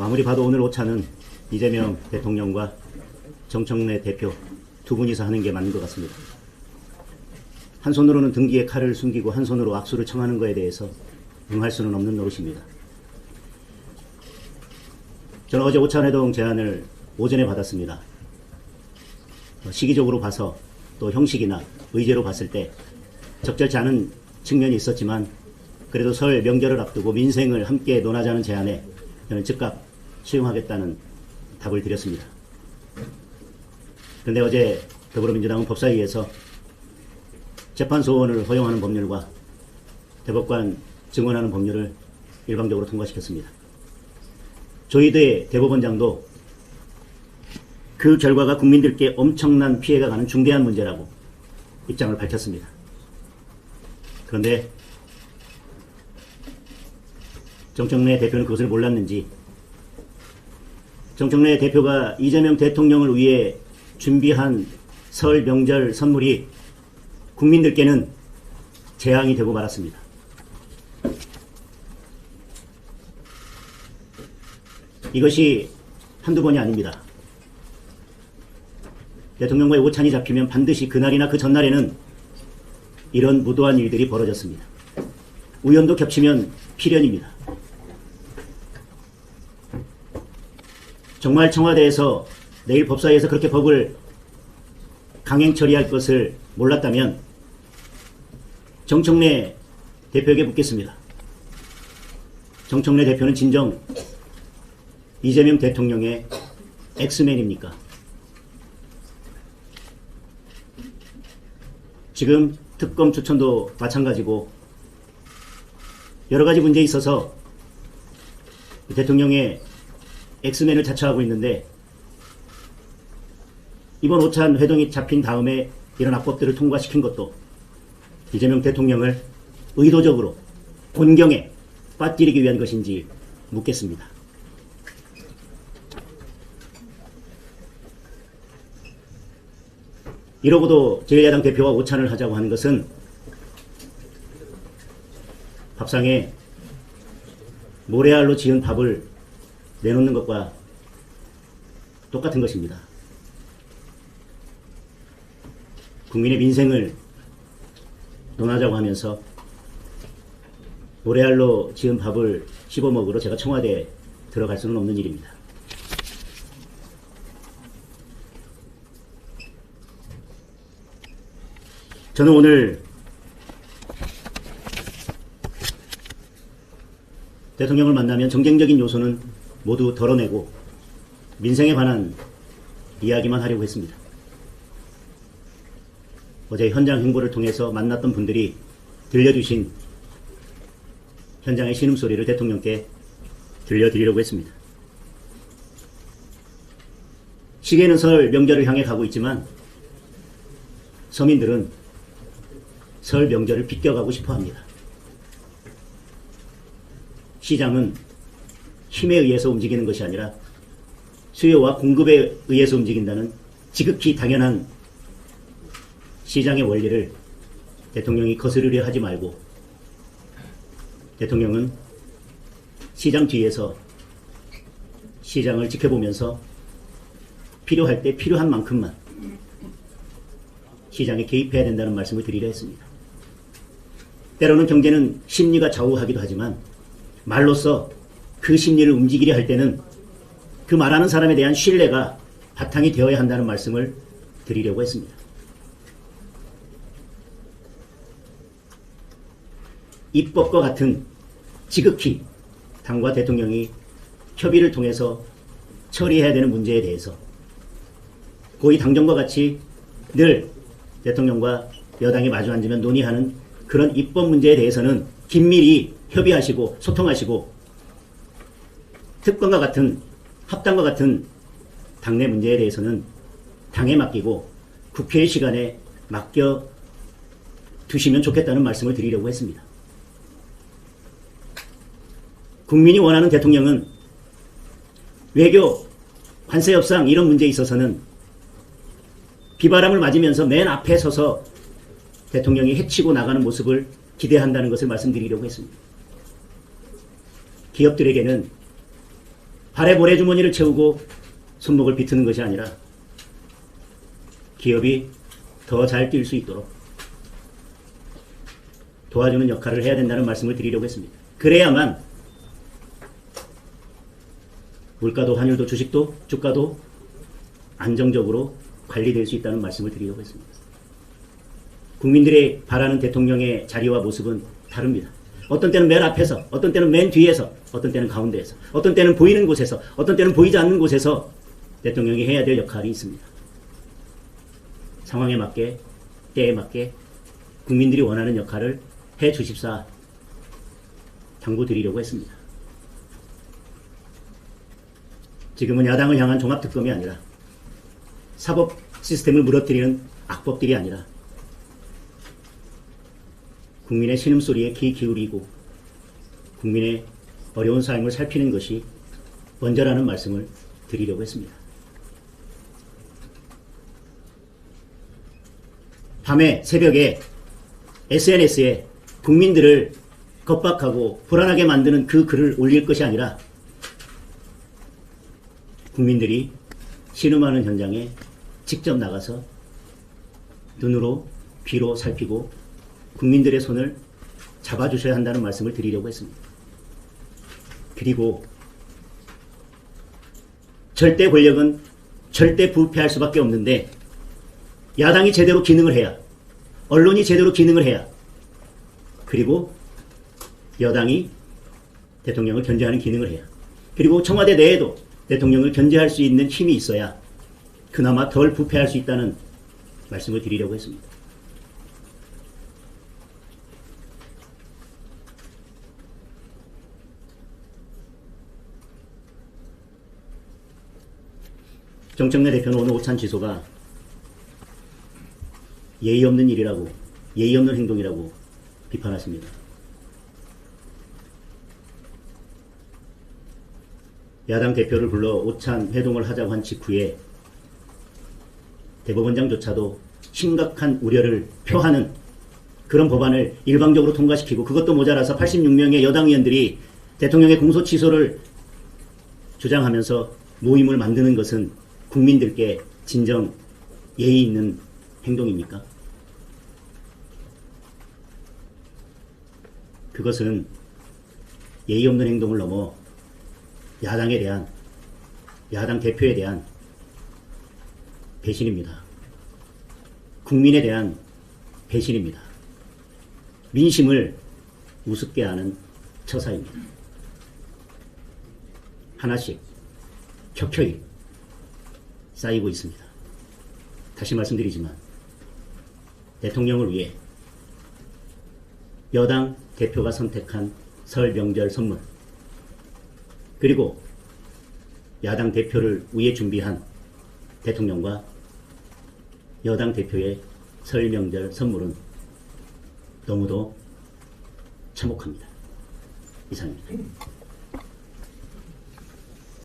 아무리 봐도 오늘 오차는 이재명 대통령과 정청래 대표 두 분이서 하는 게 맞는 것 같습니다. 한 손으로는 등기에 칼을 숨기고 한 손으로 악수를 청하는 것에 대해서 응할 수는 없는 노릇입니다. 저는 어제 오찬회동 제안을 오전에 받았습니다. 어, 시기적으로 봐서 또 형식이나 의제로 봤을 때 적절치 않은 측면이 있었지만 그래도 설 명절을 앞두고 민생을 함께 논하자는 제안에 저는 즉각 수용하겠다는 답을 드렸습니다. 그런데 어제 더불어민주당은 법사위에서 재판 소원을 허용하는 법률과 대법관 증언하는 법률을 일방적으로 통과시켰습니다. 조희대 대법원장도 그 결과가 국민들께 엄청난 피해가 가는 중대한 문제라고 입장을 밝혔습니다. 그런데 정청래 대표는 그것을 몰랐는지 정청래 대표가 이재명 대통령을 위해 준비한 설 명절 선물이 국민들께는 재앙이 되고 말았습니다. 이것이 한두 번이 아닙니다. 대통령과의 오찬이 잡히면 반드시 그날이나 그 전날에는 이런 무도한 일들이 벌어졌습니다. 우연도 겹치면 필연입니다. 정말 청와대에서 내일 법사위에서 그렇게 법을 강행 처리할 것을 몰랐다면 정청래 대표에게 묻겠습니다. 정청래 대표는 진정 이재명 대통령의 엑스맨입니까? 지금 특검 추천도 마찬가지고 여러 가지 문제에 있어서 대통령의 엑스맨을 자처하고 있는데 이번 오찬 회동이 잡힌 다음에 이런 악법들을 통과시킨 것도 이재명 대통령을 의도적으로 곤경에 빠뜨리기 위한 것인지 묻겠습니다. 이러고도 제1야당 대표와 오찬을 하자고 하는 것은 밥상에 모래알로 지은 밥을 내놓는 것과 똑같은 것입니다. 국민의 민생을 논하자고 하면서 모래알로 지은 밥을 씹어먹으러 제가 청와대에 들어갈 수는 없는 일입니다. 저는 오늘 대통령을 만나면 정쟁적인 요소는 모두 덜어내고 민생에 관한 이야기만 하려고 했습니다. 어제 현장 행보를 통해서 만났던 분들이 들려주신 현장의 신음소리를 대통령께 들려드리려고 했습니다. 시계는 설 명절을 향해 가고 있지만 서민들은 설 명절을 비껴가고 싶어 합니다. 시장은 힘에 의해서 움직이는 것이 아니라 수요와 공급에 의해서 움직인다는 지극히 당연한 시장의 원리를 대통령이 거스르려 하지 말고 대통령은 시장 뒤에서 시장을 지켜보면서 필요할 때 필요한 만큼만 시장에 개입해야 된다는 말씀을 드리려 했습니다. 때로는 경제는 심리가 좌우하기도 하지만 말로써 그 심리를 움직이려 할 때는 그 말하는 사람에 대한 신뢰가 바탕이 되어야 한다는 말씀을 드리려고 했습니다. 입법과 같은 지극히 당과 대통령이 협의를 통해서 처리해야 되는 문제에 대해서 고위 당정과 같이 늘 대통령과 여당이 마주 앉으면 논의하는 그런 입법 문제에 대해서는 긴밀히 협의하시고 소통하시고 특권과 같은 합당과 같은 당내 문제에 대해서는 당에 맡기고 국회의 시간에 맡겨 두시면 좋겠다는 말씀을 드리려고 했습니다. 국민이 원하는 대통령은 외교, 관세 협상 이런 문제에 있어서는 비바람을 맞으면서 맨 앞에 서서 대통령이 해치고 나가는 모습을 기대한다는 것을 말씀드리려고 했습니다. 기업들에게는 발에 모래주머니를 채우고 손목을 비트는 것이 아니라 기업이 더 잘 뛸 수 있도록 도와주는 역할을 해야 된다는 말씀을 드리려고 했습니다. 그래야만 물가도 환율도 주식도 주가도 안정적으로 관리될 수 있다는 말씀을 드리려고 했습니다. 국민들이 바라는 대통령의 자리와 모습은 다릅니다. 어떤 때는 맨 앞에서, 어떤 때는 맨 뒤에서, 어떤 때는 가운데에서, 어떤 때는 보이는 곳에서, 어떤 때는 보이지 않는 곳에서 대통령이 해야 될 역할이 있습니다. 상황에 맞게, 때에 맞게 국민들이 원하는 역할을 해 주십사 당부드리려고 했습니다. 지금은 야당을 향한 종합특검이 아니라 사법 시스템을 무너뜨리는 악법들이 아니라 국민의 신음소리에 귀 기울이고 국민의 어려운 삶을 살피는 것이 먼저라는 말씀을 드리려고 했습니다. 밤에 새벽에 SNS에 국민들을 겁박하고 불안하게 만드는 그 글을 올릴 것이 아니라 국민들이 신음하는 현장에 직접 나가서 눈으로 귀로 살피고 국민들의 손을 잡아주셔야 한다는 말씀을 드리려고 했습니다. 그리고 절대 권력은 절대 부패할 수밖에 없는데 야당이 제대로 기능을 해야 언론이 제대로 기능을 해야 그리고 여당이 대통령을 견제하는 기능을 해야 그리고 청와대 내에도 대통령을 견제할 수 있는 힘이 있어야 그나마 덜 부패할 수 있다는 말씀을 드리려고 했습니다. 정청래 대표는 오늘 오찬 지소가 예의 없는 일이라고, 예의 없는 행동이라고 비판하십니다. 야당 대표를 불러 오찬 회동을 하자고 한 직후에 대법원장조차도 심각한 우려를 표하는 그런 법안을 일방적으로 통과시키고 그것도 모자라서 86명의 여당 의원들이 대통령의 공소 취소를 주장하면서 모임을 만드는 것은 국민들께 진정 예의 있는 행동입니까? 그것은 예의 없는 행동을 넘어 야당에 대한 야당 대표에 대한 배신입니다. 국민에 대한 배신입니다. 민심을 우습게 하는 처사입니다. 하나씩 켜켜이 쌓이고 있습니다. 다시 말씀드리지만 대통령을 위해 여당 대표가 선택한 설 명절 선물 그리고 야당 대표를 위해 준비한 대통령과 여당 대표의 설 명절 선물은 너무도 참혹합니다. 이상입니다.